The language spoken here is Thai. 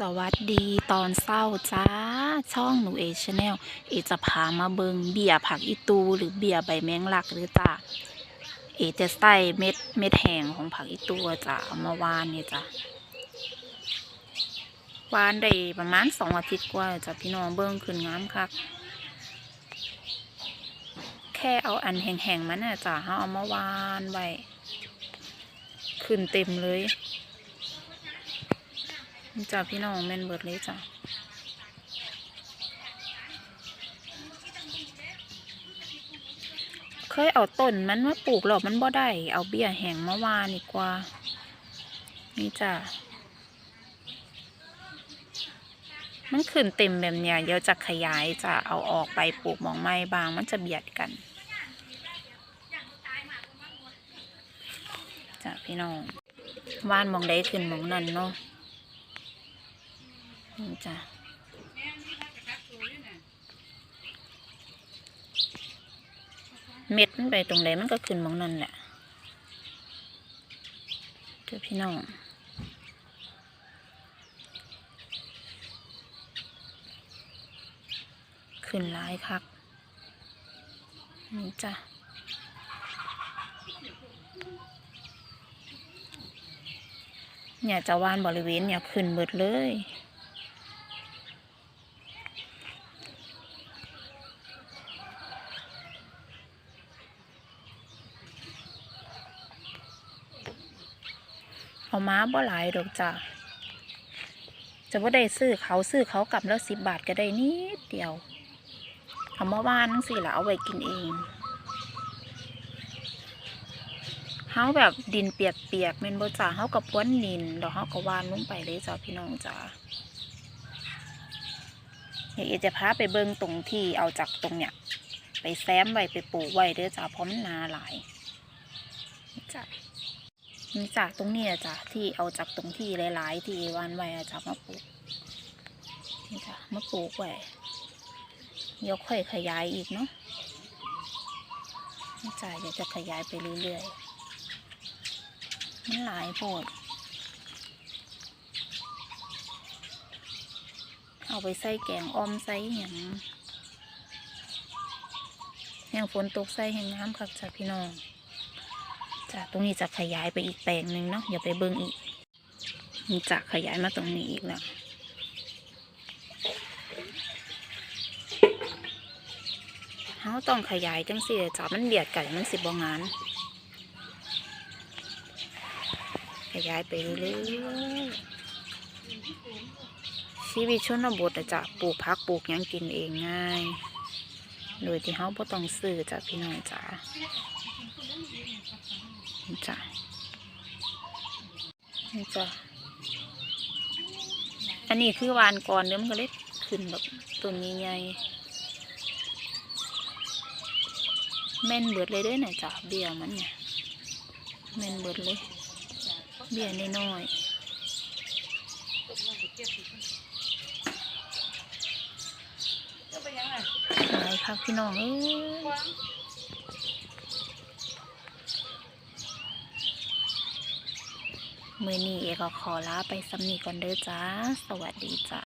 สวัสดีตอนเศร้าจ้า ช่องหนูเอชแนลเอจะพามาเบิงเบียผักอีตู หรือเบียใบแมงลักหรือจ้าเอจะใส่เม็ดเม็ดแห้งของผักอีตูจ้าเอามาวานเนี่ยจ้าวานได้ประมาณสองอาทิตย์กว่าจ้ะพี่น้องเบิ้งขึ้นงามคักแค่เอาอันแห้งๆมันน่ะจ้าเอาเอามาวานไว้ขึ้นเต็มเลย จ้าพี่น้องแม่นเบิดเลยจ้ะเคยเอาต้นมันมาปลูกหรอกมันบ่ได้ เอาเบี้ยแห้งมาวานดีกว่า นี่จ้ะมันขึ้นเต็มแบบเนี้ยเดี๋ยวจะขยายจะเอาออกไปปลูกหมองไม้บางมันจะเบียดกันจ้ะพี่น้องว่านมองได้ขึ้นมองนั่นเนาะ นี่จ้ะเม็ดมันไปตรงไหนมันก็ขึ้นมองนั่นแหละเจ้าพี่น้องขึ้นหลายคักนี่จ้ะเนี่ยจะวานบริเวณเนี่ยขึ้นเบิดเลย เอาม้าบ่หลายดอกจ้ะจะว่าได้ซื้อเขาซื้อเขากลับแล้วสิบบาทก็ได้นิดเดียวเอามาว่านนั่งสิละเอาไว้กินเองเฮาแบบดินเปียกๆแม่นบ่จ้าเฮากับพรวนดินแล้วเฮาก็วานลงไปเลยจ้าพี่น้องจ้าเดี๋ยวเอจะพาไปเบิ่งตรงที่เอาจากตรงเนี้ยไปแซมไว้ไปปลูกไว้เด้อจ้าเพราะมันนาหลายจ้า นี่จากตรงนี้อะจ้ะที่เอาจากตรงที่หลาย ๆ ที่วานไว้อะจ้ะมาปลูกนี่จ้ะมาปลูกไว้เดี๋ยวค่อยขยายอีกเนาะนี่จ้ะเดี๋ยวจะขยายไปเรื่อยๆมันหลายโพดเอาไปใส่แกงอ้อมใส่หยังแห้งฝนตกใส่แห้งน้ำครับจ้ะพี่น้อง จ้ะตรงนี้จะขยายไปอีกแปลงหนึ่งเนาะอย่าไปเบิ้งอีกนี่จะขยายมาตรงนี้อีกแล้วเขาต้องขยายจังสิจ้ะมันเบียดไกันมันสิบงาน ขยายไปเรื่อยๆชีวิตชนบทจะปลูกพักปลูกยังกินเองง่าย โดยที่เขาบ่ต้องซื้อจ้ะพี่น้องจ้ะ นี่จ้ะนี่จ้ะอันนี้คือวานก่อนเดี๋ยวมันก็เล็กขึ้นแบบต้นใหญ่แม่นเบิดเลยด้อเนี่ยจ้ะเบี้ยมันเนี่ยแม่นเบิดเลย เบี้ยน้อยๆหลายครับพี่น้องเอ้ย มือนี้เอก็ขอลาไปสำนีก่อนเด้อจ้า สวัสดีจ้า